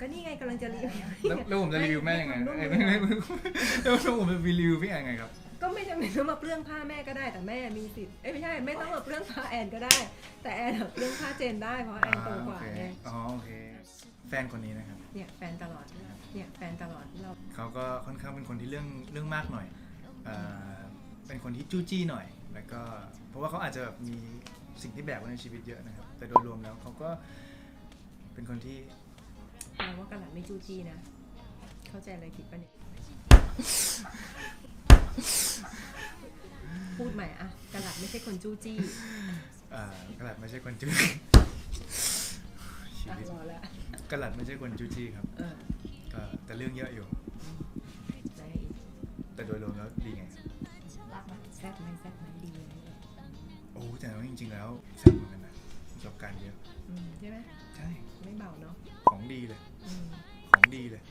ก็นี่ไงกำลังจะรีวิวแล้วแล้วผมจะรีวิวแม่ยังไงให้เอ้ยควาไม่มร่วมไม่มือไม่แล้วผมจะรีวิวพี่แอนไงครับ ก็ไม่จำเป็นต้องมาเปลื้องผ้าแม่ก็ได้แต่แม่มีสิทธิ์เอ้ยไม่ใช่ไม่ต้องมาเปลื้องผ้าแอนก็ได้ แต่แอนอะเปลื้องผ้าเจนได้เพราะแอนโตกว่าอ่โอเคไงอ๋อโอเค แฟนคนนี้นะครับ เนี่ยแฟนตลอดเนี่ยแฟนตลอดที่เราเขาก็ค่อนข้างเป็นคนที่เรื่องเรื่องมากหน่อยเอ่อเป็นคนที่จู้จี้หน่อย แล้วก็เพราะว่าเขาอาจจะแบบมีสิ่งที่แบกไว้ในชีวิตเยอะนะครับ แต่โดยรวมแล้วเขาก็เป็นคนที่ แปลว่ากระหลัดไม่จู้จี้นะ เข้าใจอะไรผิดปะเนี่ย พูดใหม่อะกระหลัดไม่ใช่คนจู้จี้เอ่อกระหลัดไม่ใช่คนจู้ชีอะวิตรอแล้วกระหลัดไม่ใช่คนจู้จี้ครับ เออก็แต่เรื่องเยอะอยู่ไหนแต่โดยรวมแล้วดีไงรักมันแซ่บไหมแซ่บไหมดีไหม โอ้แต่ว่าจริงๆแล้วแซ่บเหมือนกันนะ ประสบการณ์เยอะ อืมใช่ไหมใช่ ไม่เบาเนาะของดีเลย อืม ของดีเลยอ